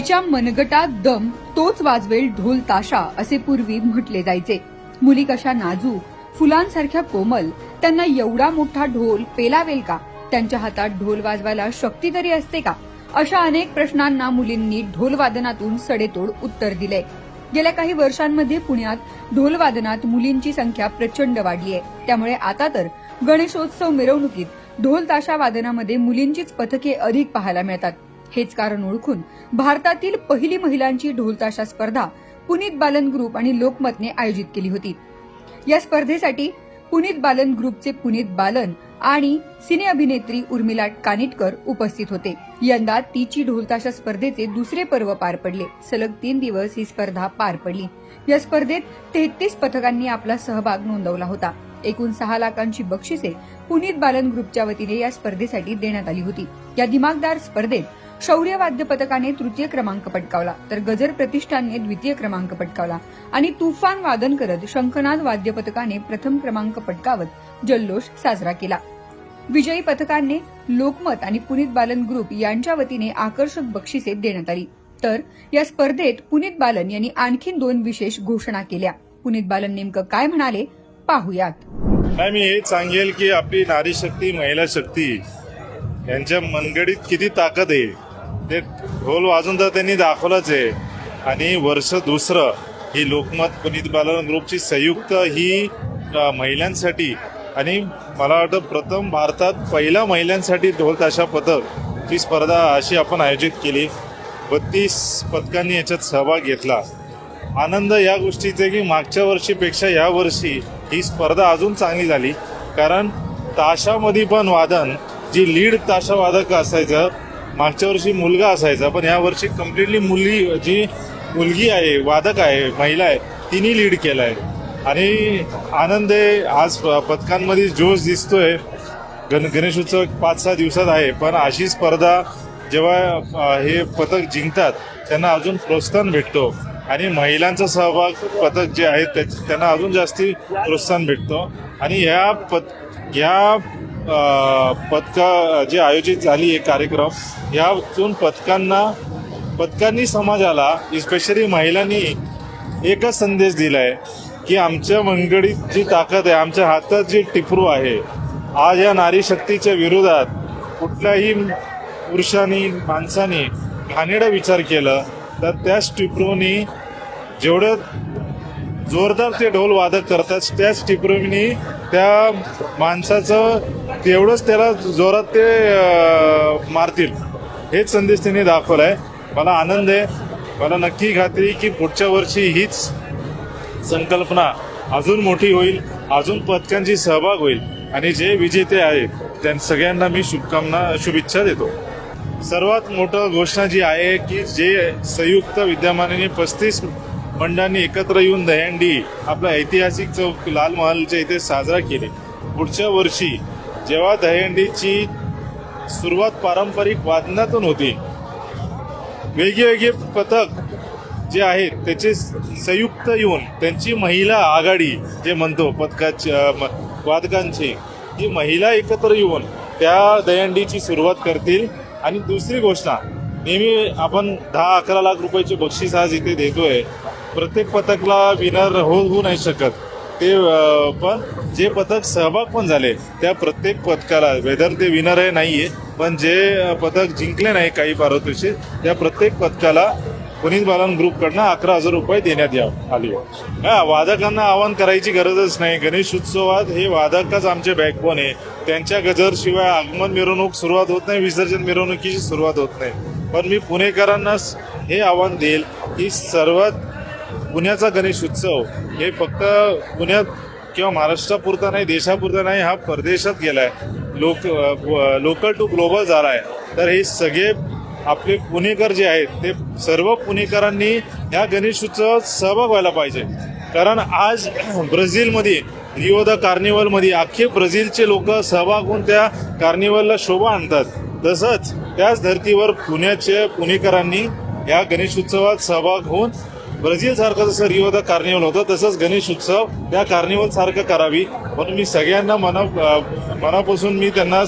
जिच्या मनगटात दम तोच वाजवेल ढोल ताशा असे पूर्वी म्हटले जायचे. मुली कशा नाजूक फुलांसारख्या कोमल त्यांना एवढा मोठा ढोल पेलावेल का? त्यांच्या हातात ढोल वाजवायला शक्ती तरी असते का? अशा अनेक प्रश्नांना मुलींनी ढोल वादनातून सडेतोड उत्तर दिले. गेल्या काही वर्षांमध्ये पुण्यात ढोल वादनात मुलींची संख्या प्रचंड वाढली आहे. त्यामुळे आता तर गणेशोत्सव मिरवणुकीत ढोल ताशा वादनामध्ये मुलींचीच पथके अधिक पाहायला मिळतात. हेच कारण ओळखून भारतातील पहिली महिलांची ढोलताशा स्पर्धा पुनीत बालन ग्रुप आणि लोकमतने आयोजित केली होती. या स्पर्धेसाठी पुनीत बालन ग्रुपचे पुनीत बालन आणि सिने अभिनेत्री उर्मिला कानिटकर उपस्थित होते. यंदा तिची ढोलताशा स्पर्धेचे दुसरे पर्व पार पडले. सलग तीन दिवस ही स्पर्धा पार पडली. या स्पर्धेत तेहतीस पथकांनी आपला सहभाग नोंदवला होता. एकूण सहा लाखांची बक्षिसे पुनीत बालन ग्रुपच्या वतीने या स्पर्धेसाठी देण्यात आली होती. या दिमागदार स्पर्धेत शौर्य वाद्य पथकाने तृतीय क्रमांक पटकावला तर गजर प्रतिष्ठानने द्वितीय क्रमांक पटकावला आणि तुफान वादन करत शंखनाद वाद्य पथकाने प्रथम क्रमांक पटकावत जल्लोष साजरा केला. विजयी पथकाने लोकमत आणि पुनीत बालन ग्रुप यांच्या वतीने आकर्षक बक्षिसे देण्यात आली. तर या स्पर्धेत पुनीत बालन यांनी आणखी दोन विशेष घोषणा केल्या. पुनीत बालन नेमकं काय म्हणाले पाहुयात. मी हेच सांगेल की आपली नारी शक्ती महिला शक्ती यांच्या मनगडीत किती ताकद आहे. ते ढोल वाजून तर त्यांनी दाखवलंच आहे. आणि वर्ष दुसरं ही लोकमत पुनीत बालन ग्रुपची संयुक्त ही महिलांसाठी आणि मला वाटतं प्रथम भारतात पहिला महिलांसाठी ढोल ताशा पथक ही स्पर्धा अशी आपण आयोजित केली. बत्तीस पथकांनी याच्यात सहभाग घेतला. आनंद या गोष्टीचे की मागच्या वर्षीपेक्षा या वर्षी ही स्पर्धा अजून चांगली झाली. कारण ताशामध्ये पण वादन जी लीड ताशा वादक असायचं मागच्या वर्षी मुलगा असायचा पण या वर्षी कम्प्लिटली मुली जी मुलगी आहे वादक आहे महिला आहे तिने लीड केलं आहे आणि आनंद आहे आज पथकांमध्ये जोश दिसतोय. गण गणेशोत्सव पाच सहा दिवसात आहे पण अशी स्पर्धा जेव्हा हे पथक जिंकतात त्यांना अजून प्रोत्साहन भेटतो. आणि महिलांचा सहभाग पथक जे आहेत त्या- त्यांना अजून जास्ती प्रोत्साहन भेटतो. आणि ह्या पत ह्या पथका जे आयोजित झाली आहे कार्यक्रम यातून पथकांना पथकांनी समाजाला इस्पेशली महिलांनी एकच संदेश दिला आहे की आमच्या मनगडीत जी ताकद आहे आमच्या हातात जी टिपरू आहे आज या नारी शक्तीच्या विरोधात कुठल्याही पुरुषांनी माणसाने घाणेडा विचार केला तर त्याच टिपरूनी जेवढं जोरदार ते ढोल वादक करतात त्याच टिपरूनी त्या माणसाचं तेवढंच त्याला जोरात ते मारतील. हेच संदेश त्यांनी दाखवलाय. मला आनंद आहे. मला नक्की खात्री की पुढच्या वर्षी हीच संकल्पना अजून मोठी होईल अजून पथकांची सहभाग होईल. आणि जे विजेते आहेत त्या सगळ्यांना मी शुभकामना शुभेच्छा देतो. सर्वात मोठं घोषणा जी आहे की जे संयुक्त विद्यमानाने पस्तीस मंडळांनी एकत्र येऊन दहीहंडी आपला ऐतिहासिक चौक लाल महालच्या इथे साजरा केले. पुढच्या वर्षी जेव्हा दहीहंडीची सुरुवात पारंपरिक वादनातून होती वेगवेगळे पथक जे आहेत त्याचे संयुक्त येऊन त्यांची महिला आघाडी जे म्हणतो पथकाची म- वादकांची ही महिला एकत्र येऊन त्या दहीहंडीची सुरुवात करतील. आणि दुसरी घोषणा नेहमी आपण दहा अकरा लाख रुपयाचे बक्षीस आज इथे देतोय. प्रत्येक पथकला विनर होऊ नाही शकत. ते पण जे पथक सहभाग पण झाले त्या प्रत्येक पथकाला वेदर ते विनर आहे नाहीये पण जे पथक जिंकले नाही काही पारितोषिक त्या प्रत्येक पथकाला पुनीत बालन ग्रुपकडनं अकरा हजार रुपये देण्यात यावं आली. हा वादकांना आवाहन करायची गरजच नाही. गणेश उत्सवात हे वादकच आमचे बॅकबोन आहे. त्यांच्या गजरशिवाय आगमन मिरवणूक सुरुवात होत नाही विसर्जन मिरवणुकीची सुरुवात होत नाही. पण मी पुणेकरांना हे आव्हान देईल की सर्वात पुण्याचा गणेश उत्सव हे फक्त पुण्यात किंवा महाराष्ट्रापुरता नाही देशापुरता नाही हा परदेशात गेला आहे लोक लोकल टू ग्लोबल झाला आहे तर हे सगळे आपले पुणेकर जे आहेत ते सर्व पुणेकरांनी ह्या गणेश उत्सवात सहभाग व्हायला पाहिजे. कारण आज ब्राझीलमध्ये रिओ द कार्निवलमध्ये अख्खे ब्राझीलचे लोक सहभाग होऊन त्या कार्निवलला शोभा आणतात. तसंच त्याच धर्तीवर पुण्याचे पुणेकरांनी या गणेश उत्सवात सहभाग होऊन ब्राझील सारखं जसं रिओ कार्निवल होतं तसंच गणेश उत्सव त्या कार्निवल सारखं करावी. म्हणून मी सगळ्यांना मना मनापासून मी त्यांना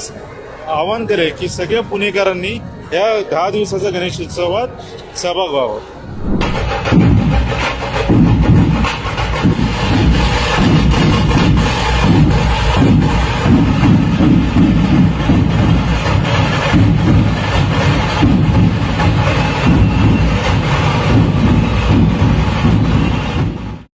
आवाहन करेल की सगळ्या पुणेकरांनी या दहा दिवसाच्या गणेश उत्सवात सहभाग व्हावा.